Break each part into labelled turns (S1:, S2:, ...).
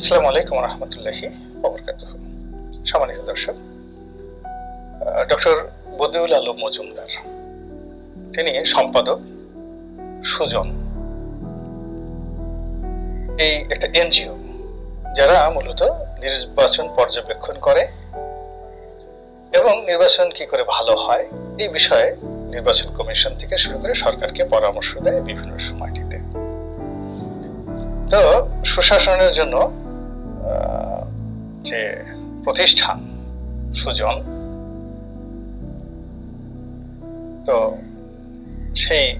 S1: আসসালামু আলাইকুম রহমতুল্লাহি ববরকাত সম্মানিত দর্শক ডক্টর বদিউল আলম মজুমদার, তিনি সম্পাদক সুজন। এই একটা এনজিও যারা মূলত নির্বাচন পর্যবেক্ষণ করে এবং নির্বাচন কি করে ভালো হয়, এই বিষয়ে নির্বাচন কমিশন থেকে শুরু করে সরকারকে পরামর্শ দেয় বিভিন্ন সময়টিতে। তো, সুশাসনের জন্য যে প্রতিষ্ঠান, সুজন, তো সেই,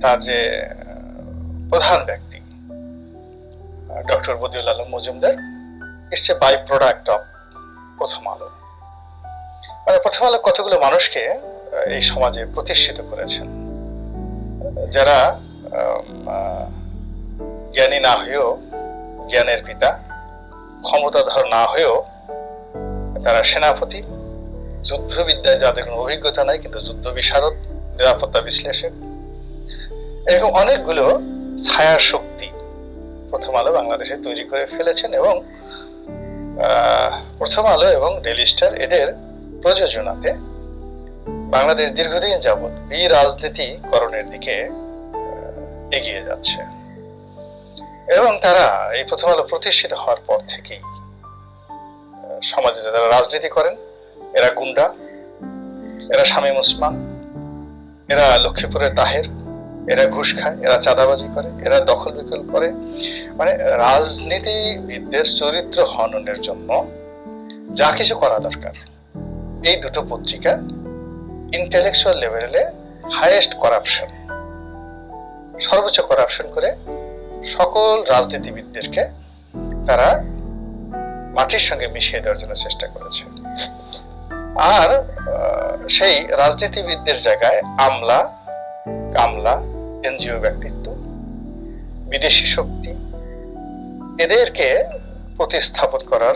S1: তার যে, প্রধান ব্যক্তি doctor Badiul Alam Majumder it's a by product of Prothom Alo. মানে প্রথম আলো কতগুলো মানুষকে এই সমাজে প্রতিষ্ঠিত করেছেন। যারা জ্ঞানী না হয়েও জ্ঞানের পিতা ক্ষমতাধর না হয়েও তারা সেনাপতি, যুদ্ধবিদ্যায় যাদের কোনো অভিজ্ঞতা নাই, কিন্তু যুদ্ধ বিশারদ, নিরাপত্তা বিশ্লেষক, এরকম অনেকগুলো ছায়া শক্তি প্রথম আলো বাংলাদেশে তৈরি করে ফেলেছেন এবং প্রথম আলো এবং ডেলি স্টার এদের প্রযোজনাতে বাংলাদেশ দীর্ঘদিন যাবৎ বি রাজনীতিকরণের দিকে এগিয়ে যাচ্ছে। এবং তারা এই প্রথম আলো প্রতিষ্ঠিত হওয়ার পর থেকেই সমাজে যারা রাজনীতি করেন, এরা গুন্ডা, এরা শামীম ওসমান, এরা লক্ষ্মীপুরের তাহের, এরা ঘুষ খায়, এরা চাঁদাবাজি করে, এরা দখল বিকল করে। মানে রাজনীতিবিদদের চরিত্র হননের জন্য যা কিছু করা দরকার, এই দুটো পত্রিকা ইন্টেলেকচুয়াল লেভেলে হাইয়েস্ট করাপশন সর্বোচ্চ করাপশন করে সকল রাজনীতিবিদদেরকে তারা মাটির সঙ্গে মিশিয়ে দেওয়ার জন্য চেষ্টা করেছে। আর সেই রাজনীতিবিদদের জায়গায় আমলা, কামলা, এনজিও ব্যক্তিত্ব, বিদেশি শক্তি, এদেরকে প্রতিস্থাপন করার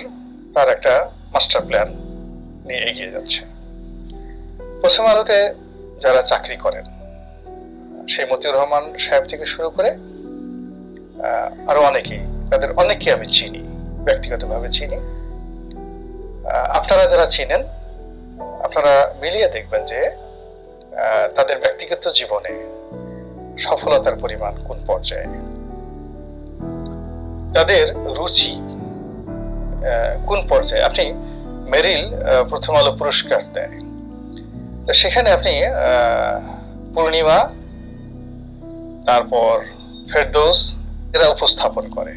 S1: তার একটা মাস্টার প্ল্যান নিয়ে এগিয়ে যাচ্ছে। প্রথম আলোতে যারা চাকরি করেন, সেই মতিউর রহমান সাহেব থেকে শুরু করে আরও অনেকেই তাদের অনেককে আমি চিনি, ব্যক্তিগতভাবে চিনি। আপনারা যারা চিনেন, আপনারা মিলিয়ে দেখবেন যে তাদের ব্যক্তিগত জীবনে সফলতার পরিমাণ কোন পর্যায়ে। তাদের রুচি কোন পর্যায়ে? আপনি মেরিল প্রথম আলো পুরস্কার দেয়। তো সেখানে আপনি পূর্ণিমা, তারপর ফেরদৌস এরা উপস্থাপন করে।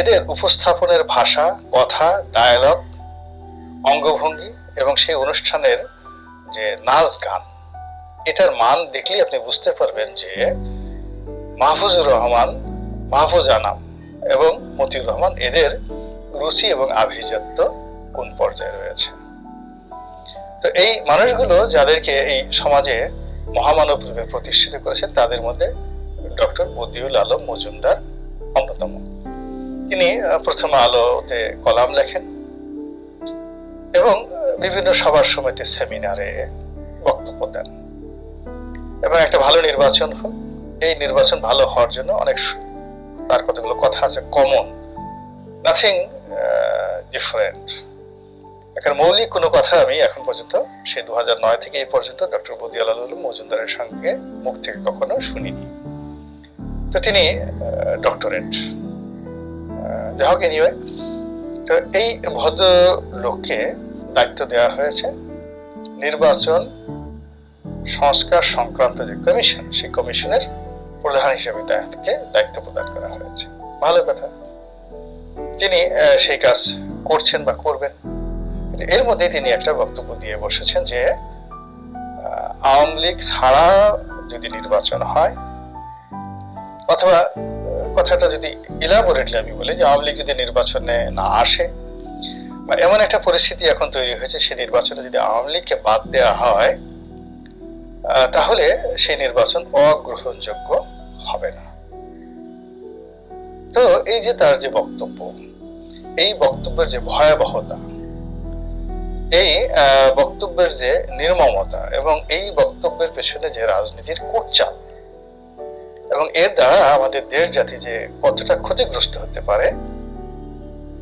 S1: এদের উপস্থাপনের ভাষা, কথা ডায়ালগ অঙ্গভঙ্গি এবং সেই অনুষ্ঠানের যে নাচ গান, এটার মান দেখলেই আপনি বুঝতে পারবেন যে মাহফুজুর রহমান, মাহফুজ আনাম এবং মতিউর রহমান এদের রুচি এবং আভিজাত্য কোন পর্যায়ে রয়েছে। তো এই মানুষগুলো যাদেরকে এই সমাজে মহামানব রূপে প্রতিষ্ঠিত করেছেন, তাদের মধ্যে ডক্টর বদিউল আলম মজুমদার, অন্যতম। তিনি প্রথম আলোতে কলাম লেখেন এবং বিভিন্ন সভার সমিতি সেমিনারে বক্তব্য দেন। এবং একটা ভালো নির্বাচন হোক, এই নির্বাচন ভালো হওয়ার জন্য অনেক তার কতগুলো কথা আছে কমন নাথিং ডিফারেন্ট এখানে মৌলিক কোনো কথা আমি এখন পর্যন্ত, সেই দু থেকে এই পর্যন্ত ডক্টর বদিয়াল আলম মজুমদারের সঙ্গে মুখ থেকে কখনো শুনিনি। তো তিনি ডক্টরেট যাই হোক এনিওয়ে তো এই ভদ্র লোককে দায়িত্ব দেওয়া হয়েছে নির্বাচন সংস্কার সংক্রান্ত যে কমিশন, সেই কমিশনের প্রধান হিসেবে তাকে দায়িত্ব প্রদান করা হয়েছে। ভালো কথা। তিনি সেই কাজ করছেন বা করবেন। এর মধ্যে তিনি একটা বক্তব্য দিয়ে বসেছেন যে আওয়ামী লীগ ছাড়া যদি নির্বাচন হয় অথবা কথাটা যদি ইলাবোরেটলি আমি বলি যে আওয়ামী লীগ যদি নির্বাচনে না আসে, বা এমন একটা পরিস্থিতি এখন তৈরি হয়েছে সেই নির্বাচনে যদি আওয়ামী লীগকে বাদ দেওয়া হয় তাহলে সেই নির্বাচন অগ্রহণযোগ্য হবে না। তো এই যে তার যে বক্তব্য, এই বক্তব্যের যে ভয়াবহতা, এই বক্তব্যের যে নির্মমতা এবং এই বক্তব্যের পেছনে যে রাজনীতির কুটচাল এবং এর দ্বারা আমাদের দেশ জাতি যে কতটা ক্ষতিগ্রস্ত হতে পারে,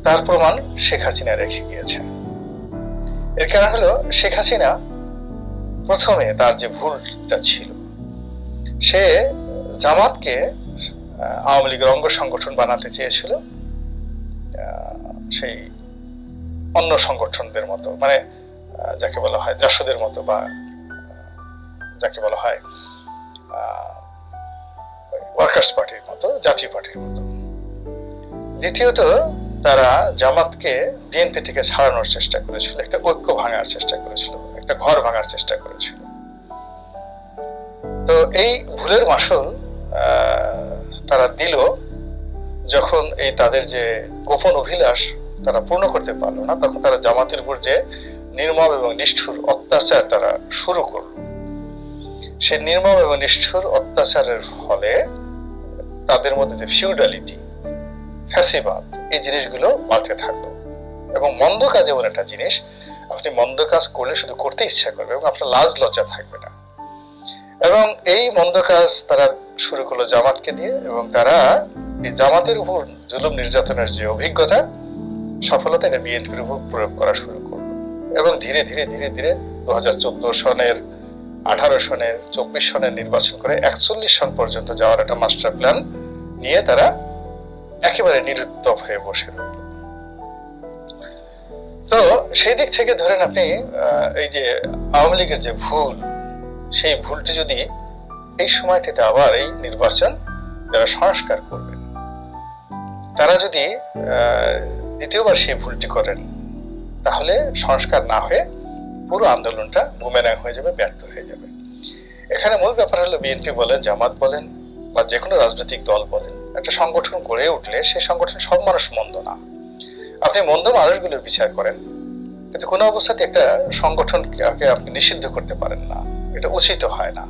S1: তার প্রমাণ শেখ হাসিনা রেখে গিয়েছে। এর কারণ হলো, শেখ হাসিনা প্রথমে তার যে ভুলটা ছিল, সে জামাতকে আওয়ামী লীগের অঙ্গ সংগঠন বানাতে চেয়েছিল সেই অন্য সংগঠনদের মতো মানে যাকে বলা হয় জাসদের মতো বা যাকে বলা হয় ওয়ার্কার্স পার্টির মতো জাতীয় পার্টির মতো। দ্বিতীয়ত, তারা জামাতকে বিএনপি থেকে ছাড়ানোর চেষ্টা করেছিল, একটা ঐক্য ভাঙার চেষ্টা করেছিল, একটা ঘর ভাঙার চেষ্টা করেছিল। তো এই ভুলের মাসল তারা দিল যখন এই তাদের যে গোপন অভিলাষ তারা পূর্ণ করতে পারল না, তখন তারা জামাতের উপর যে নির্মম এবং নিষ্ঠুর অত্যাচার তারা শুরু করল। সেই নির্মম এবং নিষ্ঠুর অত্যাচারের ফলে তাদের মধ্যে যে ফিউডালিটি ফ্যাসিবাদ, এই জিনিসগুলো বাড়তে থাকল। এবং মন্দ কাজ এমন একটা জিনিস, আপনি মন্দ কাজ করলে শুধু করতে ইচ্ছা করবে এবং আপনার লাজ লজ্জা থাকবে না। এবং এই মন্দ কাজ তারা শুরু করল জামাতকে দিয়ে এবং তারা এই জামাতের উপর জুলুম নির্যাতনের যে অভিজ্ঞতা, সফলতা এটা বিএনপির উপর প্রয়োগ করা শুরু করল। এবং ধীরে ধীরে ধীরে ধীরে দু হাজার চোদ্দ সনের আঠারো সনের, চব্বিশ সনের নির্বাচন করে একচল্লিশ সন পর্যন্ত যাওয়ার একটা মাস্টার প্ল্যান নিয়ে তারা একেবারে নিরুত্তপ হয়ে বসে রইল। তো সেই দিক থেকে ধরেন আপনি এই যে আওয়ামী লীগের যে ভুল, সেই ভুলটি যদি এই সময়টিতে আবার এই নির্বাচন যারা সংস্কার করবেন, তারা যদি দ্বিতীয়বার সেই ভুলটি করেন, তাহলে সংস্কার না হয়ে পুরো আন্দোলনটা বুমেরাং হয়ে যাবে, ব্যর্থ হয়ে যাবে। এখানে মূল ব্যাপার হলো বিএনপি বলেন, জামাত বলেন, বা যে কোনো রাজনৈতিক দল বলেন, একটা সংগঠন গড়ে উঠলে সেই সংগঠন সব মানুষ মন্দ না। আপনি মন্দ মানুষগুলোর বিচার করেন, কিন্তু কোনো অবস্থাতে একটা সংগঠনকে আপনি নিষিদ্ধ করতে পারেন না, এটা উচিত হয় না।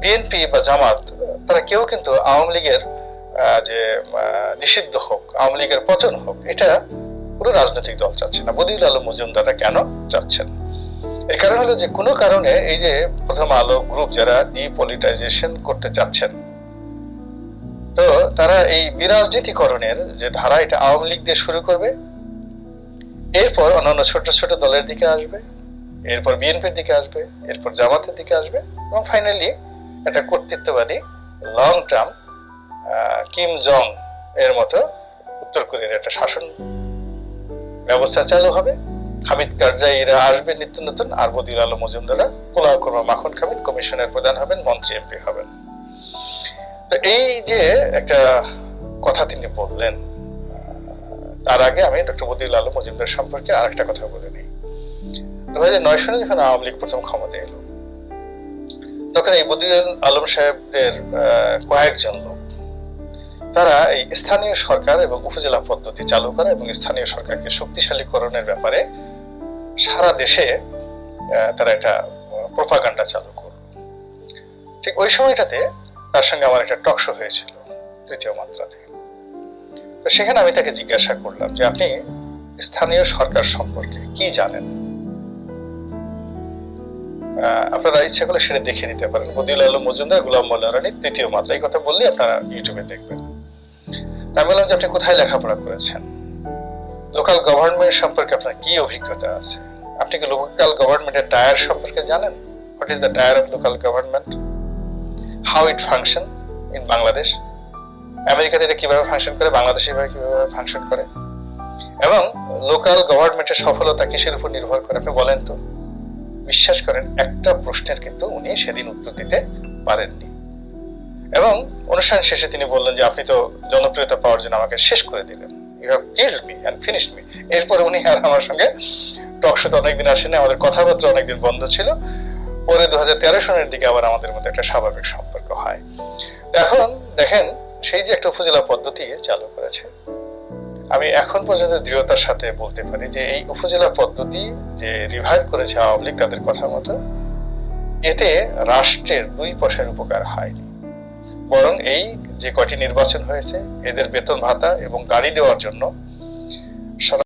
S1: বিএনপি বা জামাত, তারা কেউ কিন্তু আওয়ামী লীগের যে নিষিদ্ধ হোক, আওয়ামী লীগের পতন হোক, এটা কোনো রাজনৈতিক দল চাচ্ছে না। বদিউল আলম মজুমদাররা কেন চাচ্ছেন? এর কারণ হলো যে কোনো কারণে এই যে প্রথম আলো গ্রুপ যারা ডিপলিটাইজেশন করতে চাচ্ছেন, তো তারা এই বিরাজনীতিকরণের যে ধারা, এটা আওয়ামী লীগ দিয়ে শুরু করবে। এরপর অন্যান্য ছোট ছোট দলের দিকে আসবে, এরপর বিএনপির দিকে আসবে, এরপর জামাতের দিকে আসবে এবং ফাইনালি একটা কর্তৃত্ববাদী লং টার্ম কিম জং এর মতো উত্তর কোরিয়ার একটা শাসন ব্যবস্থা চালু হবে। হামিদ কারজাইরা আসবে নিত্য নতুন আর বদিউল আলম মজুমদাররা পোলাও কর্মা, মাখন খাবেন কমিশনের প্রধান হবেন, মন্ত্রী এমপি হবেন। তো এই যে একটা কথা তিনি বললেন তার আগে আমি ডক্টর বদিউল আলম মজুমদার সম্পর্কে আর একটা কথা বলে নিই। দু হাজার নয় সালে যখন আওয়ামী লীগ প্রথম ক্ষমতা এলো, তখন এই বদিউল আলম সাহেবদের কয়েকজন লোক তারা এই স্থানীয় সরকার এবং উপজেলা পদ্ধতি চালু করা এবং স্থানীয় সরকারকে শক্তিশালীকরণের ব্যাপারে সারা দেশে তারা একটা প্রপাগান্ডা চালু করল। ঠিক ওই সময়টাতে তার সঙ্গে আমার একটা টক শো হয়েছিল, তৃতীয় মাত্রাতে। তো সেখানে আমি তাকে জিজ্ঞাসা করলাম যে, আপনি স্থানীয় সরকার সম্পর্কে কি জানেন? আপনারা ইচ্ছা করলে সেটা দেখে নিতে পারেন। বদিউল আলম মজুমদার, গুলাম মোল্লা রানী, তৃতীয় মাত্রা। এই কথা বললে আপনারা ইউটিউবে দেখবেন। আমি বললাম যে আপনি কোথায় লেখাপড়া করেছেন? লোকাল গভর্নমেন্ট সম্পর্কে আপনার কি অভিজ্ঞতা আছে? আপনি কি লোকাল গভর্নমেন্টের টায়ার সম্পর্কে জানেন? What is the tier of local government how it function in Bangladesh আমেরিকাতে এটা কীভাবে ফাংশন করে? বাংলাদেশে এভাবে কীভাবে ফাংশন করে? এবং লোকাল গভর্নমেন্টের সফলতা কিসের উপর নির্ভর করে? আপনি বলেন তো। বিশ্বাস করেন, একটা প্রশ্নের কিন্তু উনি সেদিন উত্তর দিতে পারেননি। এবং অনুষ্ঠান শেষে তিনি বললেন যে, আপনি তো জনপ্রিয়তা পাওয়ার জন্য আমাকে শেষ করে দিলেন। You have killed me and finish me এরপরে উনি আর আমার সঙ্গে টক শোতে অনেকদিন আসেনি আমাদের কথাবার্তা অনেকদিন বন্ধ ছিল। পরে দু হাজার তেরো সনের দিকে আবার আমাদের মধ্যে একটা স্বাভাবিক সম্পর্ক হয়। এখন দেখেন, সেই যে একটা উপজেলা পদ্ধতি চালু করেছে। আমি এখন পর্যন্ত দৃঢ়তার সাথে বলতে পারি যে, এই উপজেলা পদ্ধতি যে রিভাইভ করেছে আওয়ামী লীগ, তাদের কথা মতো, এতে রাষ্ট্রের দুই পয়সার উপকার হয়নি। বরং এই যে কয়টি নির্বাচন হয়েছে এদের বেতন ভাতা এবং গাড়ি দেওয়ার জন্য